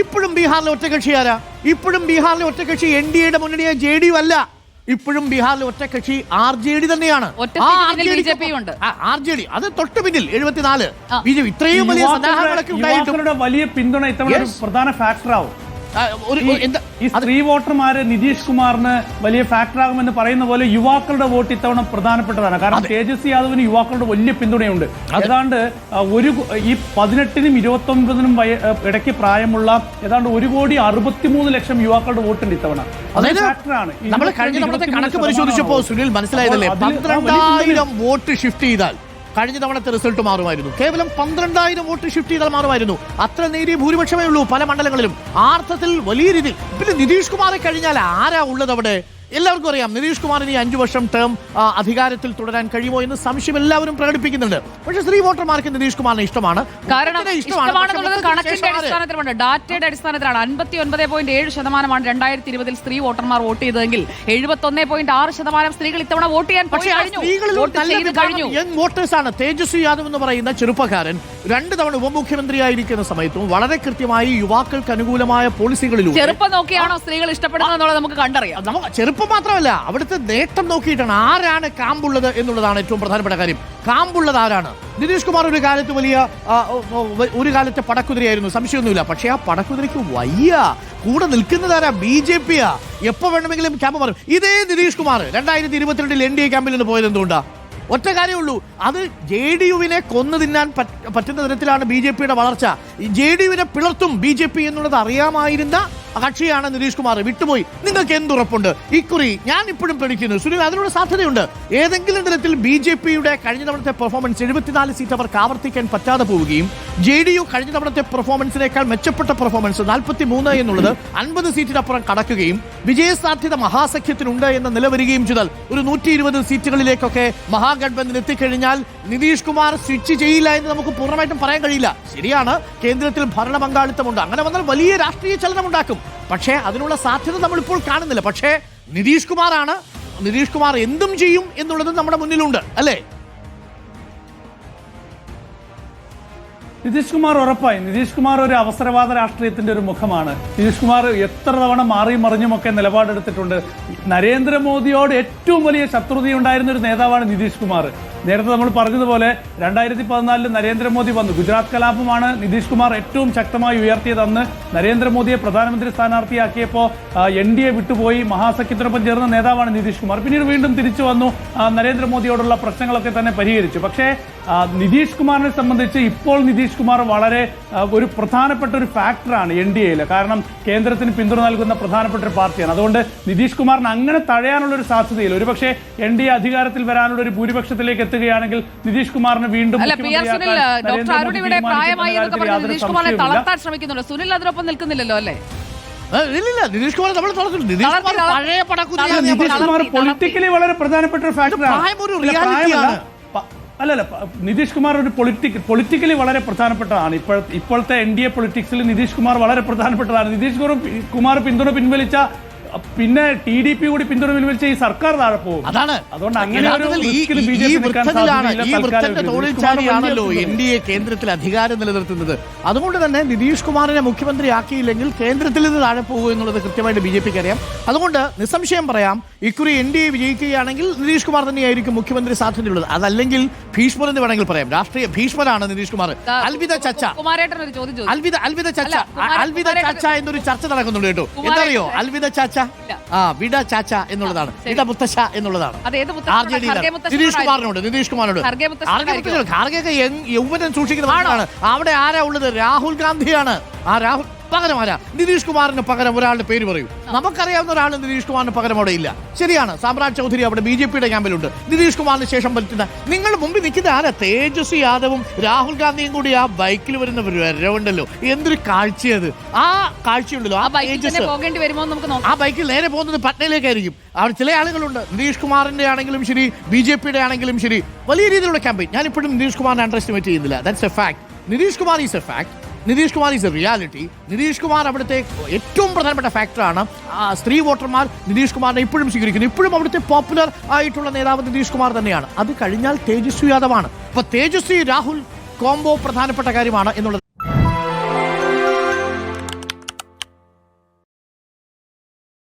ഇപ്പോഴും ബീഹാറിലെ ഒറ്റകക്ഷി ആരാ? ഇപ്പോഴും ബീഹാറിലെ ഒറ്റകക്ഷി എൻ ഡി എയുടെ മുന്നണിയെ ജെ ഡി യു അല്ല. ഇപ്പോഴും ബീഹാറിലെ ഒറ്റകക്ഷി ആർ ജെ ഡി തന്നെയാണ്. ആർ ജെ ഡി അത് തൊട്ട് പിന്നിൽ എഴുപത്തിനാല്. ബി ജെ പി ഇത്രയും വലിയ വലിയ പിന്തുണ ഇത്തവണ പ്രധാന ഫാക്ടർ ആവും. ഈ- സ്ത്രീ വോട്ടർമാര് നിതീഷ് കുമാറിന് വലിയ ഫാക്ടർ ആകുമെന്ന് പറയുന്ന പോലെ യുവാക്കളുടെ വോട്ട് ഇത്തവണ പ്രധാനപ്പെട്ടതാണ്. കാരണം തേജസ്വി യാദവിന് യുവാക്കളുടെ വലിയ പിന്തുണയുണ്ട്. ഏതാണ്ട് ഒരു ഈ പതിനെട്ടിനും ഇരുപത്തി ഒൻപതിനും ഇടയ്ക്ക് പ്രായമുള്ള ഏതാണ്ട് ഒരു കോടി അറുപത്തിമൂന്ന് ലക്ഷം യുവാക്കളുടെ വോട്ടുണ്ട് ഇത്തവണ. നമ്മൾ കഴിഞ്ഞ തവണത്തെ കണക്ക് പരിശോധിച്ചപ്പോൾ സുനിൽ മനസ്സിലായതല്ലേ? പന്ത്രണ്ടായിരം വോട്ട് ഷിഫ്റ്റ് ചെയ്താൽ കഴിഞ്ഞ തവണത്തെ റിസൾട്ട് മാറുമായിരുന്നു. കേവലം പന്ത്രണ്ടായിരം വോട്ട് ഷിഫ്റ്റ് ചെയ്താൽ മാറുമായിരുന്നു. അത്ര നേരിയ ഭൂരിപക്ഷമേ ഉള്ളൂ പല മണ്ഡലങ്ങളിലും. ആർത്ഥത്തിൽ വലിയ രീതിയിൽ. പിന്നെ നിതീഷ് കുമാറെ കഴിഞ്ഞാൽ ആരാ ഉള്ളത് അവിടെ? എല്ലാവർക്കും അറിയാം. നിതീഷ് കുമാറിന് ഈ അഞ്ചു വർഷം ടേം അധികാരത്തിൽ തുടരാൻ കഴിയുമോ എന്ന് സംശയം എല്ലാവരും പ്രകടിപ്പിക്കുന്നുണ്ട്. പക്ഷേ സ്ത്രീ വോട്ടർമാർക്ക് നിതീഷ് കുമാറിനെ ഇഷ്ടമാണ്. കാരണം ഇഷ്ടമാണെന്നുള്ളത് കണക്കിന്റെ അടിസ്ഥാനത്തിലുണ്ട് ഡാറ്റയുടെ അടിസ്ഥാനത്തിലാണ് അൻപത്തി ഒൻപത് പോയിന്റ് ഏഴ് ശതമാനമാണ് രണ്ടായിരത്തി ഇരുപതിൽ സ്ത്രീ വോട്ടർമാർ വോട്ട് ചെയ്തതെങ്കിൽ എഴുപത്തി ഒന്ന് പോയിന്റ് ആറ് ശതമാനം സ്ത്രീകൾ ഇത്തവണ വോട്ട് ചെയ്യാൻ കഴിഞ്ഞു. യങ് വോട്ടേഴ്സാണ്. തേജസ്വി യാദവ് എന്ന് പറയുന്ന ചെറുപ്പക്കാരൻ രണ്ട് തവണ ഉപമുഖ്യമന്ത്രിയായിരിക്കുന്ന സമയത്തും വളരെ കൃത്യമായി യുവാക്കൾക്ക് അനുകൂലമായ പോളിസികളിലൂടെ ചെറുപ്പം നോക്കിയാണോ സ്ത്രീകൾ ഇഷ്ടപ്പെടുന്നത് നമുക്ക് കണ്ടറിയാം. നമുക്ക് ചെറുപ്പം മാത്രമല്ല അവിടുത്തെ നേട്ടം നോക്കിയിട്ടാണ് ആരാണ് കാമ്പുള്ളത് എന്നുള്ളതാണ് ഏറ്റവും പ്രധാനപ്പെട്ട കാര്യം. കാമ്പുള്ളത് ആരാണ്? നിതീഷ് കുമാർ ഒരു കാലത്ത് വലിയ ഒരു കാലത്തെ പടക്കുതിരയായിരുന്നു. സംശയമൊന്നുമില്ല. പക്ഷേ ആ പടക്കുതിരയ്ക്ക് വയ്യ. കൂടെ നിൽക്കുന്നത് ആരാ? ബി ജെ പിയാ. എപ്പോ വേണമെങ്കിലും ക്യാമ്പ് മാറും. ഇതേ നിതീഷ് കുമാർ. രണ്ടായിരത്തി ഇരുപത്തിരണ്ടിൽ എൻ ഡി എ ക്യാമ്പിൽ നിന്ന് പോയത് എന്തുകൊണ്ടാ? ഒറ്റ കാര്യമുള്ളൂ അത് ജെ ഡി യുവിനെ കൊന്നു തിന്നാൻ പറ്റുന്ന തരത്തിലാണ് ബി ജെ പിയുടെ വളർച്ച. ജെ ഡി യുവിനെ പിളർത്തും ബി ജെ പി എന്നുള്ളത് അറിയാമായിരുന്ന കക്ഷിയാണ് നിതീഷ് കുമാർ. വിട്ടുപോയി. നിങ്ങൾക്ക് എന്തുറപ്പുണ്ട്? ഇക്കുറി ഞാൻ ഇപ്പോഴും പ്രണിക്കുന്നു സുനിൽ അതിനുള്ള സാധ്യതയുണ്ട്. ഏതെങ്കിലും തരത്തിൽ ബി ജെ പിയുടെ കഴിഞ്ഞ തവണത്തെ പെർഫോമൻസ് എഴുപത്തിനാല് സീറ്റ് അവർക്ക് ആവർത്തിക്കാൻ പറ്റാതെ പോവുകയും ജെ ഡി യു കഴിഞ്ഞ തവണത്തെ പെർഫോമൻസിനേക്കാൾ മെച്ചപ്പെട്ട പെർഫോമൻസ് നാൽപ്പത്തി മൂന്ന് എന്നുള്ളത് അൻപത് സീറ്റിനപ്പുറം കടക്കുകയും വിജയസാധ്യത മഹാസഖ്യത്തിനുണ്ട് എന്ന നിലവരികയും ചെയ്താൽ ഒരു നൂറ്റി ഇരുപത് സീറ്റുകളിലേക്കൊക്കെ മഹാഗഡ്ബന്ധൻ എത്തിക്കഴിഞ്ഞാൽ നിതീഷ് കുമാർ സ്വിച്ച് ചെയ്യില്ല എന്ന് നമുക്ക് പൂർണമായിട്ടും പറയാൻ കഴിയില്ല. ശരിയാണ് കേന്ദ്രത്തിൽ ഭരണ പങ്കാളിത്തമുണ്ട് അങ്ങനെ വന്നാൽ വലിയ രാഷ്ട്രീയ ചലനം ഉണ്ടാക്കും പക്ഷേ അതിനുള്ള സാധ്യത നമ്മളിപ്പോൾ കാണുന്നില്ല. പക്ഷേ നിതീഷ് കുമാറാണ്. നിതീഷ് കുമാർ എന്തും ചെയ്യും എന്നുള്ളത് നമ്മുടെ മുന്നിലുണ്ട്. അല്ലേ? നിതീഷ് കുമാർ ഉറപ്പായി. നിതീഷ് കുമാർ ഒരു അവസരവാദ രാഷ്ട്രീയത്തിന്റെ ഒരു മുഖമാണ്. നിതീഷ് കുമാർ എത്ര തവണ മാറിയും മറിഞ്ഞുമൊക്കെ നിലപാടെടുത്തിട്ടുണ്ട്. നരേന്ദ്രമോദിയോട് ഏറ്റവും വലിയ ശത്രുതയുണ്ടായിരുന്ന ഒരു നേതാവാണ് നിതീഷ് കുമാർ. നേരത്തെ നമ്മൾ പറഞ്ഞതുപോലെ രണ്ടായിരത്തി പതിനാലിൽ നരേന്ദ്രമോദി വന്നു. ഗുജറാത്ത് കലാപമാണ് നിതീഷ് കുമാർ ഏറ്റവും ശക്തമായി ഉയർത്തിയതെന്ന് നരേന്ദ്രമോദിയെ പ്രധാനമന്ത്രി സ്ഥാനാർത്ഥിയാക്കിയപ്പോൾ എൻ ഡി എ വിട്ടുപോയി. മഹാസഖ്യത്തിനൊപ്പം ചേർന്ന നേതാവാണ് നിതീഷ് കുമാർ. പിന്നീട് വീണ്ടും തിരിച്ചു വന്നു. നരേന്ദ്രമോദിയോടുള്ള പ്രശ്നങ്ങളൊക്കെ തന്നെ പരിഹരിച്ചു. പക്ഷേ നിതീഷ് കുമാറിനെ സംബന്ധിച്ച് ഇപ്പോൾ നിതീഷ് കുമാർ വളരെ ഒരു പ്രധാനപ്പെട്ട ഒരു ഫാക്ടറാണ് എൻ ഡി എയിൽ കാരണം കേന്ദ്രത്തിന് പിന്തുണ നൽകുന്ന പ്രധാനപ്പെട്ട ഒരു പാർട്ടിയാണ്. അതുകൊണ്ട് നിതീഷ് കുമാറിന് അങ്ങനെ തഴയാനുള്ള ഒരു സാധ്യതയില്ല. ഒരുപക്ഷെ എൻ ഡി എ അധികാരത്തിൽ വരാനുള്ള ഒരു ഭൂരിപക്ഷത്തിലേക്ക് എത്തുകയാണെങ്കിൽ നിതീഷ് കുമാറിന് വീണ്ടും ഡോക്ടർ അരുൺ ഇവിടെ പ്രായമായി എന്നൊക്കെ പറഞ്ഞ് നിതീഷ് കുമാറിനെ തളർത്താൻ ശ്രമിക്കുന്നുണ്ട്. സുനിൽ അതിനൊപ്പം നിൽക്കുന്നില്ലല്ലോ അല്ലേ? ഇല്ലില്ല നിതീഷ് കുമാർ നമ്മൾ നിതീഷ് കുമാർ പൊളിറ്റിക്കലി വളരെ പ്രധാനപ്പെട്ട ഒരു ഫാക്ടറാണ് അല്ലല്ല നിതീഷ് കുമാർ ഒരു പൊളിറ്റിക് പൊളിറ്റിക്കലി വളരെ പ്രധാനപ്പെട്ടതാണ്. ഇപ്പോൾ ഇപ്പോഴത്തെ എൻ ഡി എ പൊളിറ്റിക്സിൽ നിതീഷ് കുമാർ വളരെ പ്രധാനപ്പെട്ടതാണ്. നിതീഷ് കുമാർ കുമാർ പിന്തുണ പിൻവലിച്ച പിന്നെ ടി ഡി പി കൂടി പിന്തുണ പിൻവലിച്ച ഈ സർക്കാർ താഴെ പോകും. അതാണ്. അതുകൊണ്ട് അങ്ങനെ ചാടിയാണല്ലോ എൻ ഡി എ കേന്ദ്രത്തിൽ അധികാരം നിലനിർത്തുന്നത്. അതുകൊണ്ട് തന്നെ നിതീഷ് കുമാറിനെ മുഖ്യമന്ത്രി ആക്കിയില്ലെങ്കിൽ കേന്ദ്രത്തിൽ നിന്ന് താഴെ പോകും എന്നുള്ളത് കൃത്യമായിട്ട് ബി ജെ പിക്ക് അറിയാം. അതുകൊണ്ട് നിസ്സംശയം പറയാം ഇക്കുറി എൻ ഡി എ വിജയിക്കുകയാണെങ്കിൽ നിതീഷ് കുമാർ തന്നെയായിരിക്കും മുഖ്യമന്ത്രി സാധ്യതയുള്ളത്. അതല്ലെങ്കിൽ ഭീഷ്മർ എന്ന് വേണമെങ്കിൽ പറയാം. രാഷ്ട്രീയ ഭീഷ്മരാണ് നിതീഷ് കുമാർ. അൽവിത ചച്ച. കുമാരേട്ടൻ ഒരു ചോദ്യം ചോദിച്ചു. അൽവിത അൽവിത ചച്ച. അൽവിത ചച്ച എന്നൊരു ചർച്ച നടക്കുന്നുണ്ട് കേട്ടോ. എന്തറിയോ അൽവിത ചാച്ച ഇല്ല. ആ വിട ചാച്ച എന്നുള്ളതാണ്. വിട മുത്തശ്ശ എന്നുള്ളതാണ്? നിതീഷ് കുമാറിനോട് നിതീഷ് കുമാറിനോട്. ഖർഗെ യൗവനം സൂക്ഷിക്കുന്ന ആളാണ് അവിടെ ആരാ ഉള്ളത്? രാഹുൽ ഗാന്ധിയാണ്. ആ രാഹുൽ പകരം ആരാ നിതീഷ് കുമാറിന് പകരം ഒരാളുടെ പേര് പറയൂ. നമുക്കറിയാവുന്ന ഒരാൾ നിതീഷ് കുമാറിന് പകരം അവിടെ ഇല്ല. ശരിയാണ് സാമ്രാജ് ചൗധരി അവിടെ ബി ജെ പിയുടെ ക്യാമ്പിലുണ്ട്. നിതീഷ് കുമാറിന് ശേഷം പറ്റുന്ന നിങ്ങൾ മുമ്പിൽ നിൽക്കുന്ന ആരാ? തേജസ്വി യാദവും രാഹുൽ ഗാന്ധിയും കൂടി ആ ബൈക്കിൽ വരുന്ന ഒരു വരവുണ്ടല്ലോ. എന്തൊരു കാഴ്ചയത് ആ കാഴ്ചയുണ്ടല്ലോ ആ തേജസ്. പോകേണ്ടി വരുമോ എന്ന് നമുക്ക് നോക്കാം. ആ ബൈക്കിൽ നേരെ പോകുന്നത് പട്നയിലേക്കായിരിക്കും. അവിടെ ചില ആളുകളുണ്ട്. നിതീഷ് കുമാറിന്റെ ആണെങ്കിലും ശരി ബി ജെ പിയുടെ ആണെങ്കിലും ശരി. വലിയ രീതിയിലുള്ള ക്യാമ്പയിൻ. ഞാൻ ഇപ്പോഴും നിതീഷ് കുമാറിനെ അണ്ടർ എസ്റ്റിമേറ്റ് ചെയ്യുന്നില്ല. That's a fact Nitish Kumar is a fact Nitish Kumar is a reality Nitish Kumar അവിടുത്തെ ഏറ്റവും പ്രധാനപ്പെട്ട ഫാക്ടറാണ് സ്ത്രീ വോട്ടർമാർ നിതീഷ് കുമാറിനെ ഇപ്പോഴും സ്വീകരിക്കുന്നു. ഇപ്പോഴും അവിടുത്തെ പോപ്പുലർ ആയിട്ടുള്ള നേതാവ് നിതീഷ് കുമാർ തന്നെയാണ്. അത് കഴിഞ്ഞാൽ തേജസ്വി യാദവാണ് അപ്പൊ തേജസ്വി രാഹുൽ കോംബോ പ്രധാനപ്പെട്ട കാര്യമാണ് എന്നുള്ളത്